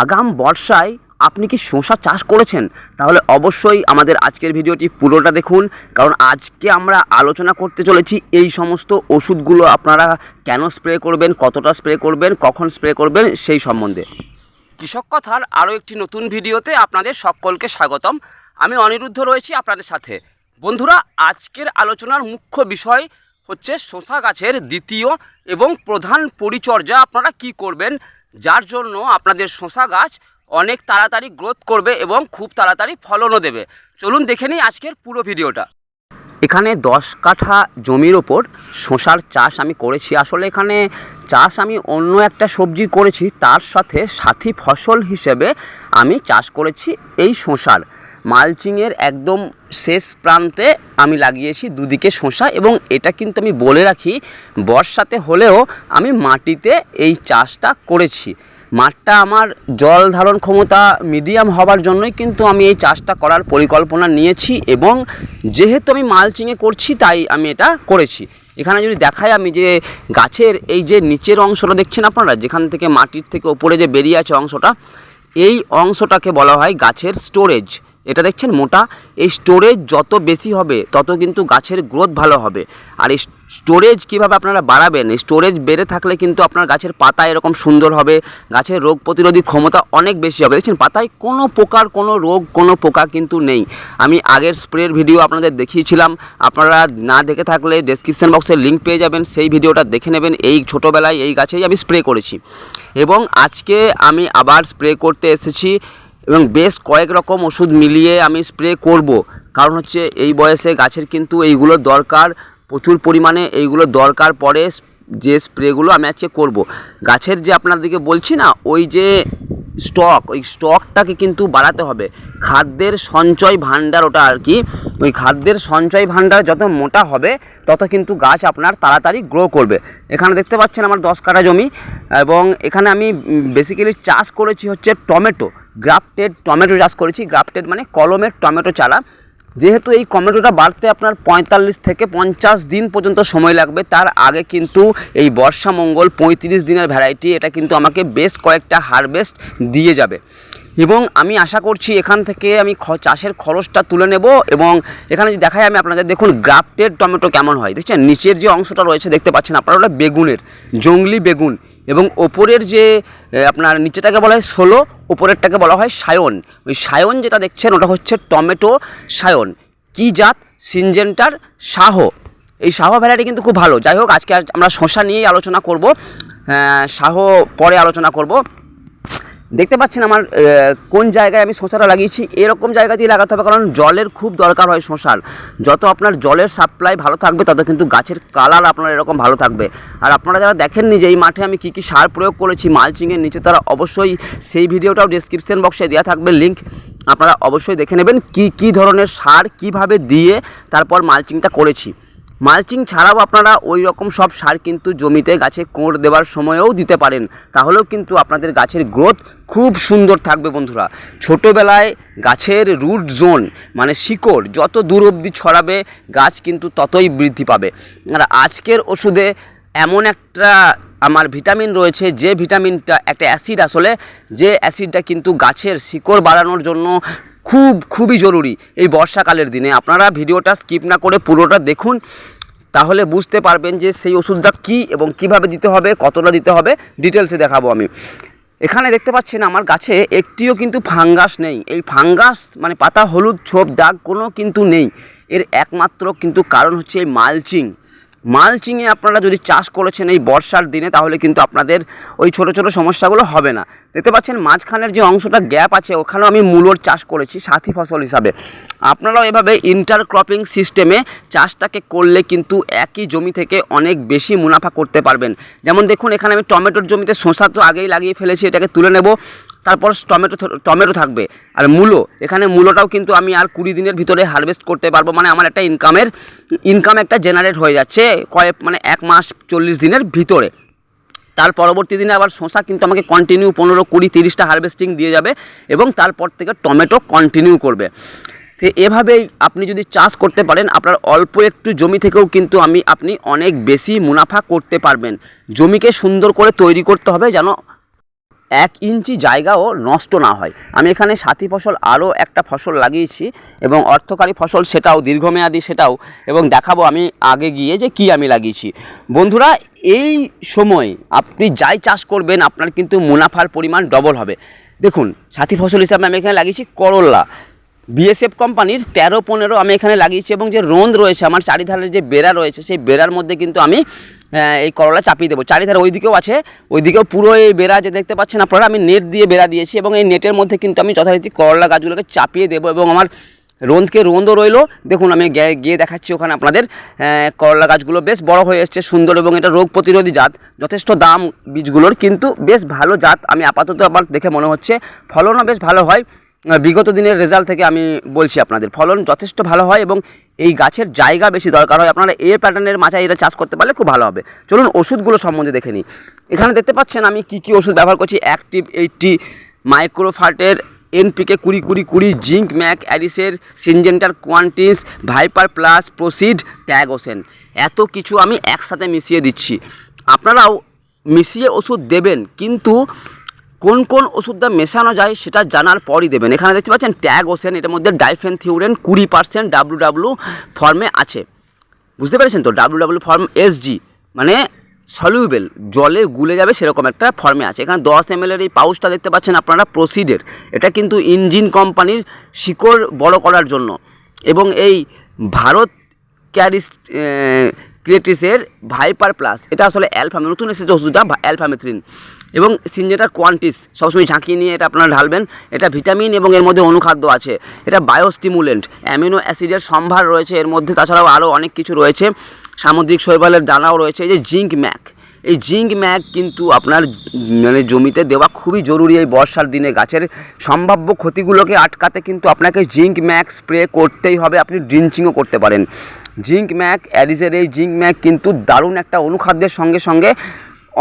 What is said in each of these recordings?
আগাম বর্ষায় আপনি কি শসা চাষ করেছেন? তাহলে অবশ্যই আমাদের আজকের ভিডিওটি পুরোটা দেখুন, কারণ আজকে আমরা আলোচনা করতে চলেছি এই সমস্ত ওষুধগুলো আপনারা কেন স্প্রে করবেন, কতটা স্প্রে করবেন, কখন স্প্রে করবেন, সেই সম্বন্ধে। কৃষক কথার আরও একটি নতুন ভিডিওতে আপনাদের সকলকে স্বাগতম। আমি অনিরুদ্ধ রয়েছি আপনাদের সাথে। বন্ধুরা, আজকের আলোচনার মুখ্য বিষয় হচ্ছে শসা গাছের দ্বিতীয় এবং প্রধান পরিচর্যা আপনারা কি করবেন যার জন্য আপনাদের শশা গাছ অনেক তাড়াতাড়ি গ্রোথ করবে এবং খুব তাড়াতাড়ি ফলনও দেবে। চলুন দেখে নিই আজকের পুরো ভিডিওটা। এখানে দশ কাঠা জমির ওপর শশার চাষ আমি করেছি। আসলে এখানে চাষ আমি অন্য একটা সবজি করেছি, তার সাথে সাথী ফসল হিসেবে আমি চাষ করেছি এই শসার। মালচিংয়ের একদম শেষ প্রান্তে আমি লাগিয়েছি দুদিকে শসা এবং এটা কিন্তু আমি বলে রাখি, বর্ষাতে হলেও আমি মাটিতে এই চাষটা করেছি। মাঠটা আমার জল ধারণ ক্ষমতা মিডিয়াম হবার জন্যই কিন্তু আমি এই চাষটা করার পরিকল্পনা নিয়েছি এবং যেহেতু আমি মালচিংয়ে করছি তাই আমি এটা করেছি। এখানে যদি দেখাই আমি যে গাছের এই যে নিচের অংশটা দেখছেন আপনারা, যেখান থেকে মাটির থেকে ওপরে যে বেরিয়ে আছে অংশটা, এই অংশটাকে বলা হয় গাছের স্টোরেজ। এটা দেখছেন মোটা, এই স্টোরেজ যত বেশি হবে, তত কিন্তু গাছের গ্রোথ ভালো হবে। আর এই স্টোরেজ কীভাবে আপনারা বাড়াবেন? স্টোরেজ বেড়ে থাকলে কিন্তু আপনার গাছের পাতা এরকম সুন্দর হবে, গাছের রোগ প্রতিরোধী ক্ষমতা অনেক বেশি হবে। দেখছেন, পাতায় কোনো প্রকার, কোনো রোগ, কোনো পোকা কিন্তু নেই। আমি আগের স্প্রের ভিডিও আপনাদের দেখিয়েছিলাম। আপনারা না দেখে থাকলে ডেসক্রিপশন বক্সে লিঙ্ক পেয়ে যাবেন। সেই ভিডিওটা দেখে নেবেন। এই ছোটোবেলায় এই গাছেই আমি স্প্রে করেছি। এবং আজকে আমি আবার স্প্রে করতে এসেছি। এবং বেশ কয়েক রকম ওষুধ মিলিয়ে আমি স্প্রে করব। কারণ হচ্ছে এই বয়সে গাছের কিন্তু এইগুলো দরকার, প্রচুর পরিমাণে এইগুলো দরকার পড়ে যে স্প্রেগুলো আমি আজকে করব। গাছের যে আপনাদেরকে বলছি না, ওই যে স্টক, ওই স্টকটাকে কিন্তু বাড়াতে হবে। খাদ্যের সঞ্চয় ভাণ্ডার ওটা আর কি, ওই খাদ্যের সঞ্চয় ভাণ্ডার যত মোটা হবে, তত কিন্তু গাছ আপনার তাড়াতাড়ি গ্রো করবে। এখানে দেখতে পাচ্ছেন আমার দশ কাঠা জমি, এবং এখানে আমি বেসিক্যালি চাষ করেছি হচ্ছে টমেটো। গ্রাফটেড টমেটো চাষ করেছি। গ্রাফটেড মানে কলমের টমেটো চারা। যেহেতু এই টমেটোটা বাড়তে আপনার পঁয়তাল্লিশ থেকে পঞ্চাশ দিন পর্যন্ত সময় লাগবে, তার আগে কিন্তু এই বর্ষা মঙ্গল পঁয়ত্রিশ দিনের ভ্যারাইটি এটা কিন্তু আমাকে বেশ কয়েকটা হারভেস্ট দিয়ে যাবে। এবং আমি আশা করছি এখান থেকে আমি চাষের খরচটা তুলে নেব এবং এখানে যদি দেখাই আমি আপনাদের, দেখুন গ্রাফটেড টমেটো কেমন হয়। দেখছেন, নিচের যে অংশটা রয়েছে, দেখতে পাচ্ছেন আপনারা, ওটা বেগুনের, জংলি বেগুন। এবং ওপরের যে আপনার নিচেটাকে বলা হয় ষোলো, ওপরেরটাকে বলা হয় সায়ন। ওই সায়ন যেটা দেখছেন, ওটা হচ্ছে টমেটো সায়ন। কি জাত? সিনজেন্টার শাহ। এই শাহ ভ্যারাইটি কিন্তু খুব ভালো। যাই হোক, আজকে আমরা শশা নিয়েই আলোচনা করব। শাহ পরে আলোচনা করব। দেখতে পাচ্ছেন আমার কোন জায়গায় আমি শসাটা লাগিয়েছি? এরকম জায়গাতেই লাগাতে হবে, কারণ জলের খুব দরকার হয় শশার। যত আপনার জলের সাপ্লাই ভালো থাকবে, তত কিন্তু গাছের কালার আপনার এরকম ভালো থাকবে। আর আপনারা যারা দেখেননি যে এই মাঠে আমি কী কী সার প্রয়োগ করেছি মালচিংয়ের নিচে, তারা অবশ্যই সেই ভিডিওটাও ডিসক্রিপশন বক্সে দেওয়া থাকবে লিঙ্ক আপনারা অবশ্যই দেখে নেবেন কি কি ধরনের সার কীভাবে দিয়ে তারপর মালচিংটা করেছি। মালচিং ছাড়াও আপনারা ওই রকম সব সার কিন্তু জমিতে গাছে কোঁড় দেওয়ার সময়েও দিতে পারেন। তাহলেও কিন্তু আপনাদের গাছের গ্রোথ খুব সুন্দর থাকবে বন্ধুরা। ছোটোবেলায় গাছের রুট জোন মানে শিকড়, যত দূর অবধি ছড়াবে, গাছ কিন্তু ততই বৃদ্ধি পাবে। আর আজকের ওষুধে এমন একটা আমার ভিটামিন রয়েছে, যে ভিটামিনটা একটা অ্যাসিড আসলে, যে অ্যাসিডটা কিন্তু গাছের শিকড় বাড়ানোর জন্য খুব, খুবই জরুরি এই বর্ষাকালের দিনে। আপনারা ভিডিওটা স্কিপ না করে পুরোটা দেখুন, তাহলে বুঝতে পারবেন যে সেই ওষুধটা কী এবং কীভাবে দিতে হবে, কতটা দিতে হবে। ডিটেলসে দেখাবো আমি। এখানে দেখতে পাচ্ছেন আমার গাছে একটিও কিন্তু ফাঙ্গাস নেই। এই ফাঙ্গাস মানে পাতা হলুদ ছোপ দাগ কোনো কিন্তু নেই। এর একমাত্র কিন্তু কারণ হচ্ছে এই মালচিং। মালচিংয়ে আপনারা যদি চাষ করেছেন এই বর্ষার দিনে, তাহলে কিন্তু আপনাদের ওই ছোট ছোট সমস্যাগুলো হবে না। দেখতে পাচ্ছেন মাঝখানের যে অংশটা গ্যাপ আছে, ওখানেও আমি মূলোর চাষ করেছি সাথী ফসল হিসাবে। আপনারাও এভাবে ইন্টারক্রপিং সিস্টেমে চাষটাকে করলে কিন্তু একই জমি থেকে অনেক বেশি মুনাফা করতে পারবেন। যেমন দেখুন, এখানে আমি টমেটোর জমিতে শসা তো আগেই লাগিয়ে ফেলেছি, এটাকে তুলে নেব। তারপর টমেটো টমেটো থাকবে আর মূলো। এখানে মূলোটাও কিন্তু আমি আর কুড়ি দিনের ভিতরে হারভেস্ট করতে পারব। মানে আমার একটা ইনকামের ইনকাম একটা জেনারেট হয়ে যাচ্ছে কয়েক মানে এক মাস চল্লিশ দিনের ভিতরে। তার পরবর্তী দিনে আবার শসা কিন্তু আমাকে কন্টিনিউ পনেরো, কুড়ি, তিরিশটা হারভেস্টিং দিয়ে যাবে এবং তারপর থেকে টমেটো কন্টিনিউ করবে। তো এভাবেই আপনি যদি চাষ করতে পারেন, আপনার অল্প একটু জমি থেকেও কিন্তু আমি আপনি অনেক বেশি মুনাফা করতে পারবেন। জমিকে সুন্দর করে তৈরি করতে হবে যেন এক ইঞ্চি জায়গাও নষ্ট না হয়। আমি এখানে সাথী ফসল আরও একটা ফসল লাগিয়েছি এবং অর্থকারী ফসল সেটাও, দীর্ঘমেয়াদী সেটাও। এবং দেখাবো আমি আগে গিয়ে যে কি আমি লাগিয়েছি। বন্ধুরা, এই সময় আপনি যাই চাষ করবেন, আপনার কিন্তু মুনাফার পরিমাণ ডবল হবে। দেখুন, সাথী ফসল হিসাবে আমি এখানে লাগিয়েছি করল্লা বিএসএফ কোম্পানির তেরো, পনেরো আমি এখানে লাগিয়েছি এবং যে রোদ রয়েছে, আমার চারিধারের যে বেড়া রয়েছে, সেই বেড়ার মধ্যে কিন্তু আমি এই করলা চাপিয়ে দেবো। চারিধারে ওই দিকেও আছে, ওইদিকেও পুরো এই বেড়া যে দেখতে পাচ্ছেন আপনারা, আমি নেট দিয়ে বেড়া দিয়েছি এবং এই নেটের মধ্যে কিন্তু আমি যথারীতি করলা গাছগুলোকে চাপিয়ে দেবো এবং আমার রোন্দকে রোঁদও রইল। দেখুন, আমি গিয়ে দেখাচ্ছি ওখানে আপনাদের করলা গাছগুলো বেশ বড় হয়ে এসছে, সুন্দর এবং এটা রোগ প্রতিরোধী জাত। যথেষ্ট দাম বীজগুলোর, কিন্তু বেশ ভালো জাত। আমি আপাতত আমার দেখে মনে হচ্ছে, ফলনও বেশ ভালো হয়। বিগত দিনের রেজাল্ট থেকে আমি বলছি আপনাদের, ফলন যথেষ্ট ভালো হয় এবং এই গাছের জায়গা বেশি দরকার হয়। আপনারা এ প্যাটার্নের মাচায় এটা চাষ করতে পারলে খুব ভালো হবে। চলুন ওষুধগুলো সম্বন্ধে দেখে নিই। এখানে দেখতে পাচ্ছেন আমি কি কি ওষুধ ব্যবহার করছি। অ্যাক্টিভ এইটটি মাইক্রোফার্টের এনপিকে কুড়ি কুড়ি কুড়ি জিঙ্ক ম্যাক অ্যারিসের সিনজেন্টার কোয়ান্টিস ভাইপার প্লাস প্রোসিড ট্যাগোসেন এত কিছু আমি একসাথে মিশিয়ে দিচ্ছি। আপনারাও মিশিয়ে ওষুধ দেবেন, কিন্তু কোন কোন ওষুধটা মেশানো যায় সেটা জানার পরই দেবেন। এখানে দেখতে পাচ্ছেন ট্যাগ ওসেন, এটার মধ্যে ডাইফেন থিউরেন কুড়ি পার্সেন্ট ডাব্লু ডাব্লু ফর্মে আছে। বুঝতে পেরেছেন তো? ডাব্লু ডাব্লু ফর্ম এসজি মানে সলিউবেল, জলে গুলে যাবে সেরকম একটা ফর্মে আছে। এখানে দশ এম এর এই পাউচটা দেখতে পাচ্ছেন আপনারা, প্রসিডের। এটা কিন্তু ইঞ্জিন কোম্পানির শিকড় বড় করার জন্য। এবং এই ভারত ক্যারিস ক্রিয়েটিসের ভাইপার প্লাস, এটা আসলে অ্যালফামে নতুন এসেছে ওষুধটা অ্যালফামেথ্রিন। এবং সিনজেটার কোয়ান্টিস সবসময় ঝাঁকিয়ে নিয়ে এটা আপনারা ঢালবেন। এটা ভিটামিন এবং এর মধ্যে অনুখাদ্য আছে। এটা বায়োস্টিমুলেন্ট, অ্যামিনো অ্যাসিডের সম্ভার রয়েছে এর মধ্যে, তাছাড়াও আরও অনেক কিছু রয়েছে। সামুদ্রিক শৈবালের দানাও রয়েছে, এই যে জিঙ্ক ম্যাক। এই জিঙ্ক ম্যাগ কিন্তু আপনার মানে জমিতে দেওয়া খুবই জরুরি এই বর্ষার দিনে। গাছের সম্ভাব্য ক্ষতিগুলোকে আটকাতে কিন্তু আপনাকে জিঙ্ক ম্যাক স্প্রে করতেই হবে, আপনি ড্রিঞ্চিংও করতে পারেন। জিঙ্ক ম্যাক অ্যারিসের এই জিঙ্ক ম্যাক কিন্তু দারুণ একটা অনুখাদ্যের সঙ্গে সঙ্গে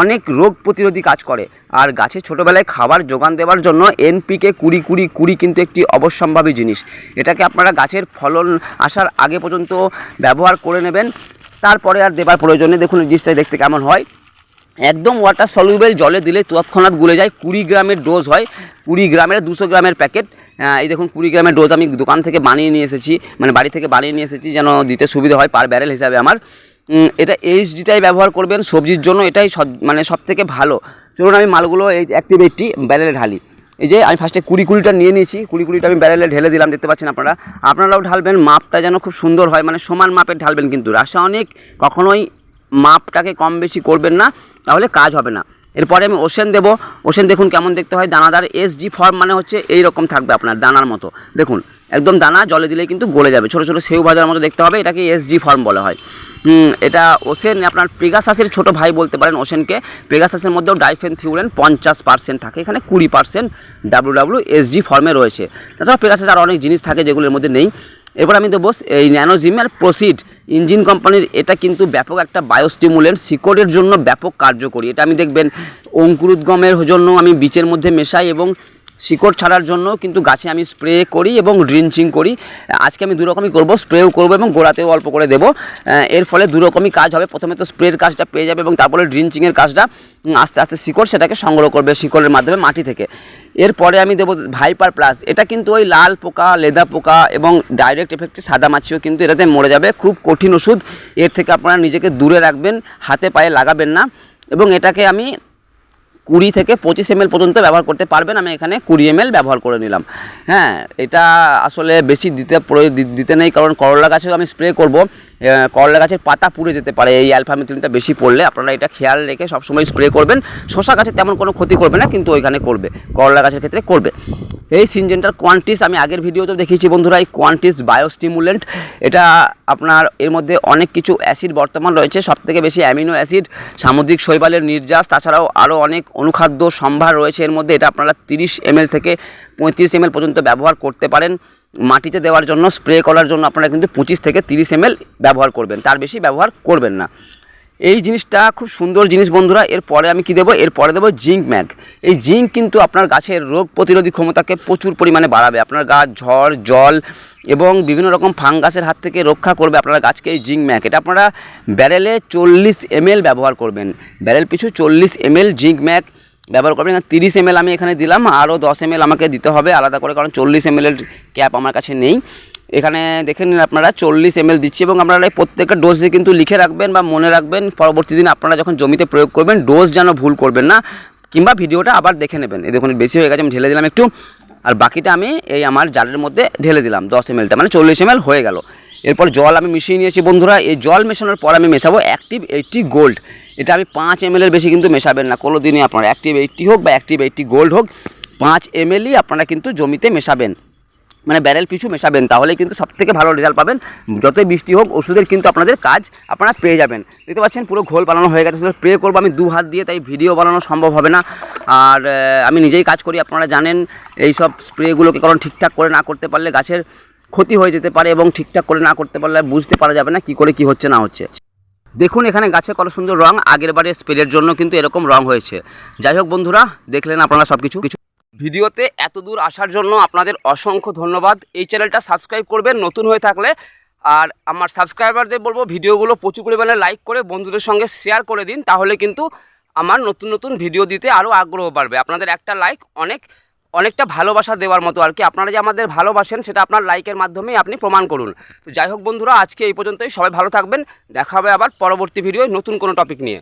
অনেক রোগ প্রতিরোধী কাজ করে। আর গাছে ছোটোবেলায় খাবার যোগান দেওয়ার জন্য এনপিকে কুড়ি কুড়ি কুড়ি কিন্তু একটি অবশ্যম্ভাবী জিনিস। এটাকে আপনারা গাছের ফলন আসার আগে পর্যন্ত ব্যবহার করে নেবেন। তারপরে আর দেবার প্রয়োজনে দেখুন জিনিসটা দেখতে কেমন হয়। একদম ওয়াটার সলিউবেল জলে দিলে তৎক্ষণাৎ গুলে যায়। কুড়ি গ্রামের ডোজ হয়। কুড়ি গ্রামের দুশো গ্রামের প্যাকেট এই দেখুন, কুড়ি গ্রামের ডোজ আমি দোকান থেকে বানিয়ে নিয়ে এসেছি। মানে বাড়ি থেকে বানিয়ে নিয়ে এসেছি যেন দিতে সুবিধা হয় পার ব্যারেল হিসাবে আমার। এটা এইচডিটাই ব্যবহার করবেন সবজির জন্য, এটাই মানে সব থেকে ভালো। চলুন আমি মালগুলো এই অ্যাক্টিভ এইটটি ব্যারেলে ঢালি। এই যে আমি ফার্স্টে কুড়ি কুড়িটা নিয়ে নিয়েছি, কুড়ি কুড়িটা আমি ব্যারেলে ঢেলে দিলাম, দেখতে পাচ্ছেন আপনারা? আপনারাও ঢালবেন, মাপটা যেন খুব সুন্দর হয় মানে সমান মাপের ঢালবেন কিন্তু। রাসায়নিক কখনোই মাপটাকে কম বেশি করবেন না, তাহলে কাজ হবে না। এরপরে আমি ওশেন দেবো। ওশেন দেখুন কেমন দেখতে হয়। দানাদার এস জি ফর্ম মানে হচ্ছে এই রকম থাকবে আপনার দানার মতো। দেখুন, একদম দানা, জলে দিলেই কিন্তু গলে যাবে। ছোটো ছোটো সেউ ভাজার মতো দেখতে হবে, এটাকে এস জি ফর্ম বলা হয়। এটা ওশেন আপনার পেগাসাসের ছোটো ভাই বলতে পারেন ওশেনকে পেগাসাসের মধ্যেও ডাইফেন থিউরেন পঞ্চাশ পার্সেন্ট থাকে। এখানে কুড়ি percent W W S G ফর্মে রয়েছে। তাছাড়া পেগাসাস আর অনেক জিনিস থাকে যেগুলোর মধ্যে নেই। এবার আমি দেবো এই ন্যানোজিমের প্রসিড ইঞ্জিন কোম্পানির এটা কিন্তু ব্যাপক একটা বায়োস্টিমুলেন্ট শিকড়ের জন্য ব্যাপক কার্যকরী। এটা আমি দেখবেন অঙ্কুরুদ্গমের জন্য আমি বীজের মধ্যে মেশাই এবং শিকড় ছাড়ার জন্য কিন্তু গাছে আমি স্প্রে করি এবং ড্রিঞ্চিং করি। আজকে আমি দুরকমই করব স্প্রেও করব এবং গোড়াতেও অল্প করে দেবো। এর ফলে দুরকমই কাজ হবে। প্রথমে তো স্প্রের কাজটা পেয়ে যাবে এবং তারপরে ড্রিঞ্চিংয়ের কাজটা আস্তে আস্তে শিকড় সেটাকে সংগ্রহ করবে শিকড়ের মাধ্যমে মাটি থেকে। এরপরে আমি দেবো ভাইপার প্লাস এটা কিন্তু ওই লাল পোকা, লেদা পোকা এবং ডাইরেক্ট এফেক্টে সাদা মাছিও কিন্তু এটাতে মরে যাবে। খুব কঠিন ওষুধ। এর থেকে আপনারা নিজেকে দূরে রাখবেন, হাতে পায়ে লাগাবেন না। এবং এটাকে আমি কুড়ি থেকে পঁচিশ এম পর্যন্ত ব্যবহার করতে পারবেন। আমি এখানে কুড়ি এম ব্যবহার করে নিলাম। হ্যাঁ এটা আসলে বেশি দিতে দিতে নেই, কারণ করলা গাছেও আমি স্প্রে করব। করলা গাছের পাতা পুড়ে যেতে পারে। এই অ্যালফামিথিনটা বেশি পড়লে আপনারা এটা খেয়াল রেখে সবসময় স্প্রে করবেন। শশা গাছে তেমন কোনো ক্ষতি করবে না, কিন্তু ওইখানে করবে। করলা গাছের ক্ষেত্রে করবে। এই সিনজেন্টার কোয়ান্টিস আমি আগের ভিডিওতেও দেখিয়েছি বন্ধুরা, এই কোয়ান্টিস বায়োস্টিমুলেন্ট এটা আপনার এর মধ্যে অনেক কিছু অ্যাসিড বর্তমান রয়েছে সব থেকে বেশি অ্যামিনো অ্যাসিড সামুদ্রিক শৈবালের নির্যাস, তাছাড়াও আরও অনেক অনুখাদ্য সম্ভার রয়েছে এর মধ্যে। এটা আপনারা তিরিশ এমএল থেকে পঁয়ত্রিশ এমএল পর্যন্ত ব্যবহার করতে পারেন। মাটিতে দেওয়ার জন্য স্প্রে করার জন্য আপনারা কিন্তু পঁচিশ থেকে তিরিশ এমএল ব্যবহার করবেন। তার বেশি ব্যবহার করবেন না। এই জিনিসটা খুব সুন্দর জিনিস বন্ধুরা। এরপরে আমি কি দেবো? এরপরে দেবো জিঙ্ক ম্যাগ। এই জিঙ্ক কিন্তু আপনার গাছের রোগ প্রতিরোধী ক্ষমতাকে প্রচুর পরিমাণে বাড়াবে। আপনার গাছ, ঝড়, জল এবং বিভিন্ন রকম ফাঙ্গাসের হাত থেকে রক্ষা করবে আপনার গাছকে এই জিঙ্ক ম্যাগ। এটা আপনারা ব্যারেলে চল্লিশ এমএল ব্যবহার করবেন। ব্যারেল পিছু চল্লিশ এমএল জিঙ্ক ম্যাগ ব্যবহার করবেন। এখানে তিরিশ এম আমি এখানে দিলাম, আরও দশ এম আমাকে দিতে হবে আলাদা করে, কারণ চল্লিশ এম ক্যাপ আমার কাছে নেই। এখানে দেখে নিন আপনারা, চল্লিশ এম দিচ্ছি এবং আপনারা এই প্রত্যেকটা ডোজে কিন্তু লিখে রাখবেন বা মনে রাখবেন, পরবর্তী দিন আপনারা যখন জমিতে প্রয়োগ করবেন ডোজ যেন ভুল করবেন না, কিংবা ভিডিওটা আবার দেখে নেবেন। এই দেখুন, বেশি হয়ে গেছে, আমি ঢেলে দিলাম একটু। আর বাকিটা আমি এই আমার জারের মধ্যে ঢেলে দিলাম, দশ এম মানে চল্লিশ এম হয়ে গেল। এরপর জল আমি মিশিয়ে নিয়েছি। বন্ধুরা, এই জল মেশানোর পর আমি মেশাবো অ্যাক্টিভ এইটটি গোল্ড এটা আমি পাঁচ এম এর বেশি কিন্তু মেশাবেন না কোনো দিনই আপনারা। অ্যাক্টিভ এইটটি হোক বা অ্যাক্টিভ এইটটি গোল্ড হোক, পাঁচ এম এলই আপনারা কিন্তু জমিতে মেশাবেন। মানে ব্যারেল পিছু মেশাবেন তাহলে কিন্তু সব থেকে ভালো রেজাল্ট পাবেন। যতই বৃষ্টি হোক, ওষুধের কিন্তু আপনাদের কাজ আপনারা পেয়ে যাবেন। দেখতে পাচ্ছেন, পুরো ঘোল বানানো হয়ে গেছে। স্প্রে করব আমি দু হাত দিয়ে, তাই ভিডিও বানানো সম্ভব হবে না। আর আমি নিজেই কাজ করি, আপনারা জানেন। এই সব স্প্রেগুলোকে কারণ ঠিকঠাক করে না করতে পারলে গাছের ক্ষতি হয়ে যেতে পারে এবং ঠিকঠাক করে না করতে পারলে বুঝতে পারা যাবে না কি করে কি হচ্ছে না হচ্ছে। দেখুন, এখানে গাছে কত সুন্দর রং, আগের বারে স্প্রের জন্য কিন্তু এরকম রং হয়েছে। যাই হোক বন্ধুরা, দেখলেন আপনারা সব কিছু কিছু ভিডিওতে এত দূর আসার জন্য আপনাদের অসংখ্য ধন্যবাদ। এই চ্যানেলটা সাবস্ক্রাইব করবেন, নতুন হয়ে থাকলে। আর আমার সাবস্ক্রাইবারদের বলব, ভিডিওগুলো প্রচুর পরিমাণে লাইক করে বন্ধুদের সঙ্গে শেয়ার করে দিন, তাহলে কিন্তু আমার নতুন নতুন ভিডিও দিতে আরও আগ্রহ বাড়বে। আপনাদের একটা লাইক অনেক অনেকটা ভালোবাসা দেওয়ার মতো আর কি। আপনারা যে আমাদের ভালোবাসেন, সেটা আপনার লাইকের মাধ্যমেই আপনি প্রমাণ করুন। তো যাই হোক বন্ধুরা, আজকে এই পর্যন্তই। সবাই ভালো থাকবেন। দেখা হবে আবার পরবর্তী ভিডিওয় নতুন কোনো টপিক নিয়ে।